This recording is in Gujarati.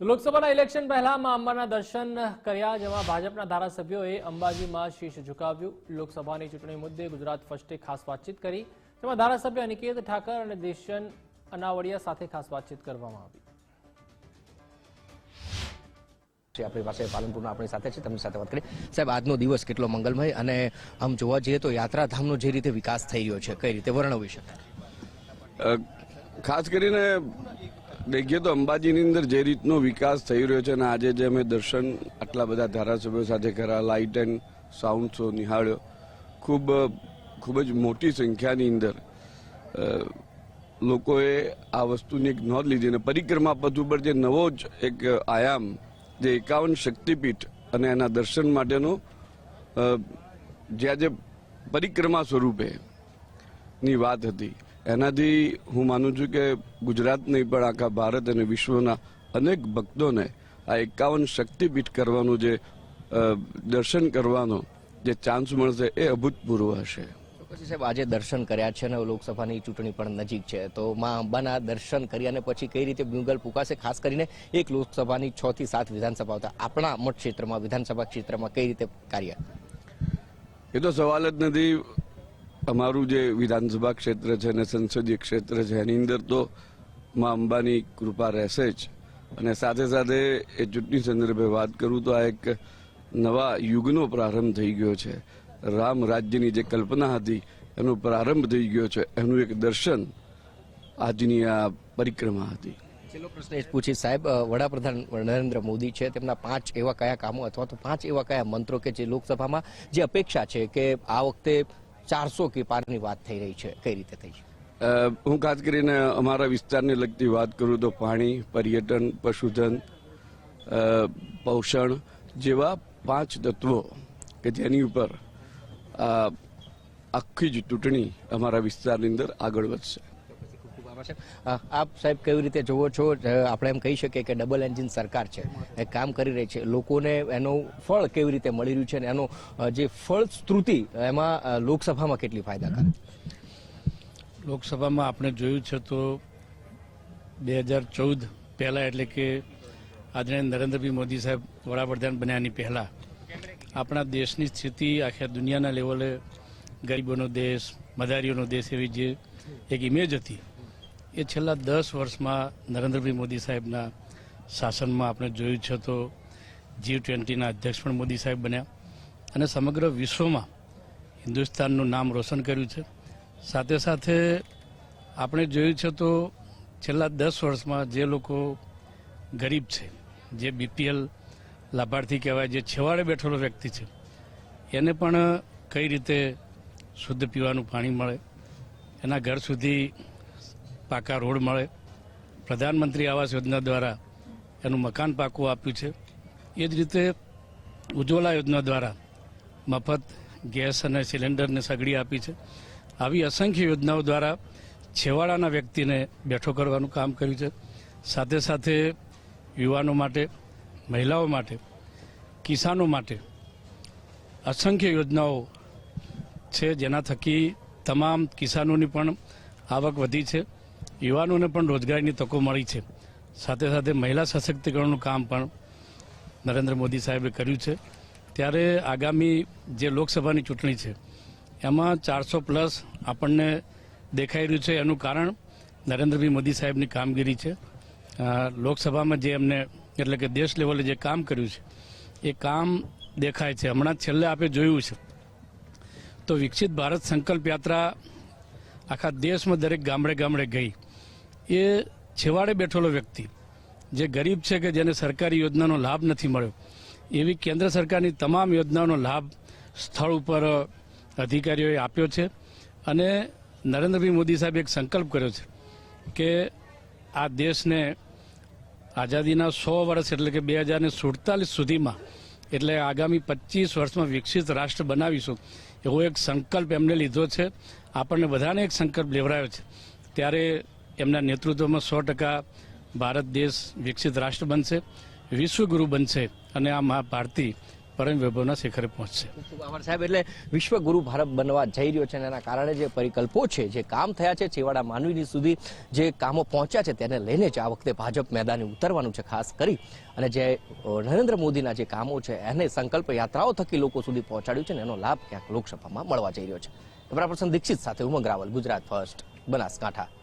તો લોકસભાના ઇલેક્શન પહેલા મા અંબાના દર્શન કર્યા જેમાં ભાજપના ધારાસભ્યોએ અંબાજીમાં શીશ ઝુકાવ્યું. લોકસભાની ચૂંટણી મુદ્દે ગુજરાત ફર્સ્ટે ખાસ વાતચીત કરી. જેમાં ધારાસભ્ય અનિકેત ઠાકર અને દેશન અનાવડિયા સાથે ખાસ વાતચીત કરવામાં આવી. છે આપણી પાસે પાલનપુરના આપણી સાથે છે તેમની સાથે વાત કરી. સાહેબ આજનો દિવસ કેટલો મંગલમય અને આમ જોવા જઈએ તો યાત્રાધામનો જે રીતે વિકાસ થઈ રહ્યો છે કઈ રીતે વર્ણવી શકાય? ખાસ કરીને દેખીએ તો અંબાજીની અંદર જે રીતનો વિકાસ થઈ રહ્યો છે અને આજે જે અમે દર્શન આટલા બધા ધારાસભ્યો સાથે કર્યા લાઇટ એન્ડ સાઉન્ડ શો નિહાળ્યો, ખૂબ ખૂબ જ મોટી સંખ્યાની અંદર લોકોએ આ વસ્તુની એક નોંધ લીધી અને પરિક્રમા પથ ઉપર જે નવો જ એક આયામ, જે એકાવન શક્તિપીઠ અને એના દર્શન માટેનો જ્યાં જે પરિક્રમા સ્વરૂપે ની વાત હતી. એનાથી હું માનું છું કે ગુજરાત નહીં પણ આખા ભારત અને વિશ્વના અનેક ભક્તોને આ એકાવન શક્તિપીઠ કરવાનું જે દર્શન કરવાનો જે ચાન્સ મળશે એ અભૂતપૂર્વ હશે. પછી સાહેબ આજે દર્શન કર્યા છે અને લોકસભાની ચૂંટણી પણ નજીક છે. તો મા અંબાના દર્શન કર્યા અને પછી કઈ રીતે બ્યુગલ ફૂંકાશે ખાસ કરીને એક લોકસભાની છ થી સાત વિધાનસભા હતા. આપણા મત ક્ષેત્રમાં વિધાનસભા ક્ષેત્રમાં કઈ રીતે કાર્ય? એ તો સવાલ જ નથી. અમારું જે વિધાનસભા ક્ષેત્ર છે અને સંસદીય ક્ષેત્ર છે, એની અંદર તો મા અંબાની કૃપા રહેશે જ. અને સાથે સાથે એ ચૂંટણી સંદર્ભે વાત કરું તો આ એક નવા યુગનો પ્રારંભ થઈ ગયો છે. રામ રાજ્યની જે કલ્પના હતી, એનો પ્રારંભ થઈ ગયો છે. એનું એક દર્શન આજની આ પરિક્રમા હતી. છેલ્લો પ્રશ્ન એ પૂછીશ સાહેબ વડાપ્રધાન નરેન્દ્ર મોદી છે, તેમના પાંચ એવા કયા કામો અથવા તો પાંચ એવા કયા મંત્રો કે જે લોકસભામાં જે અપેક્ષા છે કે આ વખતે ચારસો કે પારની વાત થઈ રહી છે, કઈ રીતે થઈ છે? હું ખાસ કરીને અમારા વિસ્તારને લગતી વાત કરું તો પાણી, પર્યટન, પશુધન પોષણ જેવા પાંચ તત્વો કે જેની ઉપર આખી જ ચૂંટણી અમારા વિસ્તારની અંદર આગળ વધશે ખૂબ ખૂબ આભાર સાહેબ. અ, આપ સાહેબ કેવી રીતે જોવો છો? આપણે એમ કહી શકીએ કે ડબલ એન્જિન સરકાર છે. એ કામ કરી રહી છે. લોકોને એનું ફળ કેવી રીતે મળી રહ્યું છે અને એનો જે જે ફળશ્રુતિ એમાં લોકસભામાં કેટલી ફાયદાકારક લોકસભામાં આપણે જોયું છે તો બે હજાર ચૌદ પહેલાં એટલે કે આદરણીય નરેન્દ્રભાઈ મોદી સાહેબ વડાપ્રધાન બન્યાની પહેલાં, આપણા દેશની સ્થિતિ આખા દુનિયાના લેવલે ગરીબોનો દેશ, મદારીઓનો દેશ એવી જે એક ઇમેજ હતી એ છેલ્લા દસ વર્ષમાં નરેન્દ્રભાઈ મોદી સાહેબના શાસનમાં આપણે જોયું છે તો જી ટ્વેન્ટીના અધ્યક્ષ પણ મોદી સાહેબ બન્યા અને સમગ્ર વિશ્વમાં હિન્દુસ્તાનનું નામ રોશન કર્યું છે. સાથે સાથે આપણે જોયું છે તો છેલ્લા દસ વર્ષમાં જે લોકો ગરીબ છે, જે બીપીએલ લાભાર્થી કહેવાય, જે છેવાડે બેઠેલો વ્યક્તિ છે, એને પણ કઈ રીતે શુદ્ધ પીવાનું પાણી મળે, એના ઘર સુધી પાકા રોડ મળે. પ્રધાનમંત્રી આવાસ યોજના દ્વારા એનું મકાન પાકું આપ્યું છે. એ જ રીતે ઉજ્જવલા યોજના દ્વારા મફત ગેસ અને સિલિન્ડરને સગડી આપી છે. આવી અસંખ્ય યોજનાઓ દ્વારા છેવાડાના વ્યક્તિને બેઠો કરવાનું કામ કર્યું છે. સાથે સાથે યુવાનો માટે, મહિલાઓ માટે, કિસાનો માટે અસંખ્ય યોજનાઓ છે. જેના થકી તમામ કિસાનોની પણ આવક વધી છે. યુવાનોને પણ રોજગારીની તકો મળી છે. સાથે સાથે મહિલા સશક્તિકરણનું કામ પણ નરેન્દ્ર મોદી સાહેબે કર્યું છે. ત્યારે આગામી જે લોકસભાની ચૂંટણી છે, એમાં ચારસો પ્લસ આપણને દેખાઈ રહ્યું છે. એનું કારણ નરેન્દ્રભાઈ મોદી સાહેબની કામગીરી છે. લોકસભામાં જે એમને, એટલે કે દેશ લેવલે જે કામ કર્યું છે, એ કામ દેખાય છે. હમણાં છેલ્લે આપણે જોયું છે. તો વિકસિત ભારત સંકલ્પ યાત્રા આખા દેશમાં દરેક ગામડે ગામડે ગઈ. એ છેવાડે બેઠેલો વ્યક્તિ, જે ગરીબ છે કે જેને સરકારી યોજનાનો લાભ નથી મળ્યો, એવી કેન્દ્ર સરકારની તમામ યોજનાઓનો લાભ સ્થળ ઉપર અધિકારીઓએ આપ્યો છે અને નરેન્દ્રભાઈ મોદી સાહેબે એક સંકલ્પ કર્યો છે કે આ દેશને આઝાદીના સો વર્ષ એટલે કે બે હજાર સુડતાલીસ સુધીમાં એટલે આગામી પચીસ વર્ષમાં વિકસિત રાષ્ટ્ર બનાવીશું, એવો એક સંકલ્પ એમને લીધો છે. આપણને બધાને એક સંકલ્પ લેવડાયો છે. ત્યારે એમના નેતૃત્વમાં સો ટકા ભારત દેશ વિકસિત રાષ્ટ્ર બનશે વિશ્વગુરુ બનશે અને આ મહા ભારતી પરમ વૈભવના શિખરે પહોંચશે. આભાર સાહેબ. એટલે વિશ્વગુરુ ભારત બનવા જઈ રહ્યો છે અને એના કારણે જે પરિકલ્પો છે, જે કામ થયા છે, છેવાડા માનવીની સુધી જે કામો પહોંચ્યા છે, તેને લઈને જ આ વખતે ભાજપ મેદાને ઉતરવાનું છે, ખાસ કરી અને જે નરેન્દ્ર મોદીના જે કામો છે, એને સંકલ્પ યાત્રાઓ થકી લોકો સુધી પહોંચાડ્યું છે અને એનો લાભ ક્યાંક લોકસભામાં મળવા જઈ રહ્યો છે. પર્સન દીક્ષિત સાથે ઉમંગ રાવલ, ગુજરાત ફર્સ્ટ, બનાસકાંઠા.